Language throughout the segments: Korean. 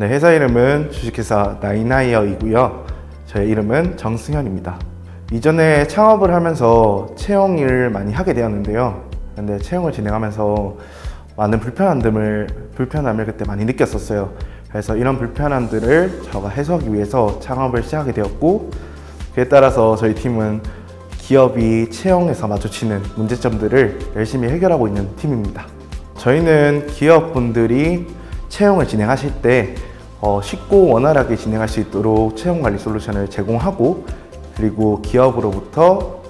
네, 회사 이름은 주식회사 나이나이어이고요. 저의 이름은 정승현입니다. 이전에 창업을 하면서 채용을 많이 하게 되었는데요. 근데 채용을 진행하면서 많은 불편함을 불편함을 그때 많이 느꼈었어요. 그래서 이런 불편함들을 제가 해소하기 위해서 창업을 시작하게 되었고 그에 따라서 저희 팀은 기업이 채용에서 마주치는 문제점들을 열심히 해결하고 있는 팀입니다. 저희는 기업분들이 채용을 진행하실 때 어, 쉽고 원활하게 진행할 수 있도록 채용 관리 솔루션을 제공하고 그리고 기업으로부터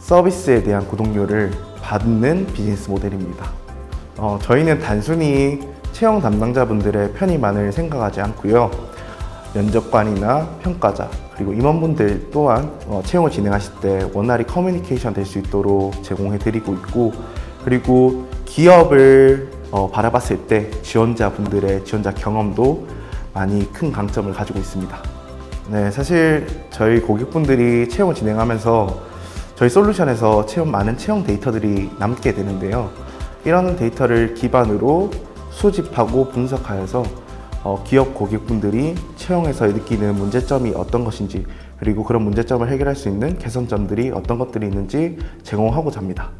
서비스에 대한 구독료를 받는 비즈니스 모델입니다. 어, 저희는 단순히 채용 담당자분들의 편의만을 생각하지 않고요. 면접관이나 평가자 그리고 임원분들 또한 어, 채용을 진행하실 때 원활히 커뮤니케이션 될 수 있도록 제공해 드리고 있고 그리고 기업을 어, 바라봤을 때 지원자분들의 지원자 경험도 많이 큰 강점을 가지고 있습니다. 네, 사실 저희 고객분들이 채용을 진행하면서 저희 솔루션에서 채용 많은 채용 데이터들이 남게 되는데요. 이런 데이터를 기반으로 수집하고 분석하여서 어, 기업 고객분들이 채용에서 느끼는 문제점이 어떤 것인지 그리고 그런 문제점을 해결할 수 있는 개선점들이 어떤 것들이 있는지 제공하고자 합니다.